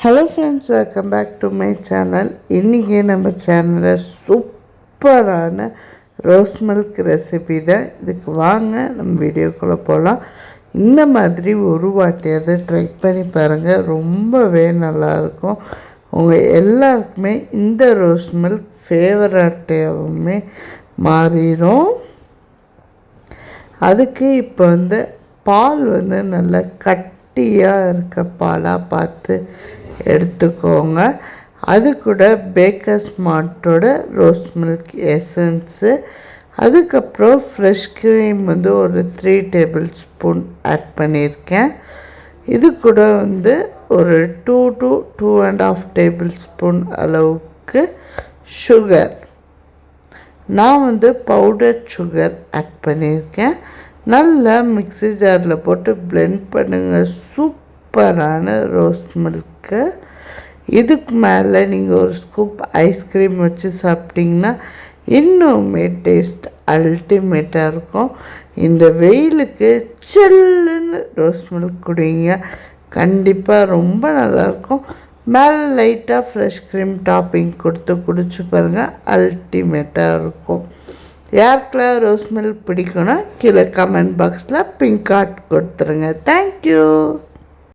Hello friends welcome back to my channel இன்றைக்கி நம்ம சேனலில் சூப்பரான ரோஸ் மில்க் ரெசிபி தான் இதுக்கு வாங்க நம்ம வீடியோக்குள்ளே போகலாம் இந்த மாதிரி ஒரு வாட்டியாவது ட்ரை பண்ணி பாருங்கள் ரொம்பவே நல்லாயிருக்கும். உங்கள் எல்லாருக்குமே இந்த ரோஸ் மில்க் ஃபேவரட்டாகவுமே மாறிடும் அதுக்கு இப்போ வந்து பால் வந்து நல்லா கட்டியாக இருக்க பாலாக பார்த்து எடுத்துக்கோங்க. அது கூட பேக்கர்ஸ் மாட்டோட ரோஸ் மில்க் எசன்ஸு அதுக்கப்புறம் ஃப்ரெஷ் க்ரீம் வந்து ஒரு த்ரீ டேபிள் ஸ்பூன் ஆட் பண்ணியிருக்கேன். இது கூட வந்து ஒரு two to two and half tablespoon அளவுக்கு சுகர் நான் வந்து பவுடர் சுகர் ஆட் பண்ணியிருக்கேன். நல்லா மிக்சி ஜாரில் போட்டு பிளெண்ட் பண்ணுங்கள் சூப் சூப்பரான ரோஸ் மில்க்கு இதுக்கு மேலே நீங்கள் ஒரு ஸ்கூப் ஐஸ்கிரீம் வச்சு சாப்பிட்டிங்கன்னா இன்னுமே டேஸ்ட் அல்டிமேட்டாக இருக்கும். இந்த வெயிலுக்கு சில்லுன்னு ரோஸ் மில்க் குடிங்க. கண்டிப்பாக ரொம்ப நல்லாயிருக்கும் மேலே லைட்டாக ஃப்ரெஷ் க்ரீம் டாப்பிங் கொடுத்து குடிச்சு பாருங்கள் அல்டிமேட்டாக இருக்கும். யாருக்கெல்லாம் ரோஸ் மில்க் பிடிக்கும்னா கீழே கமெண்ட் பாக்ஸில் பிங்க் கார்ட் கொடுத்துருங்க. தேங்க்யூ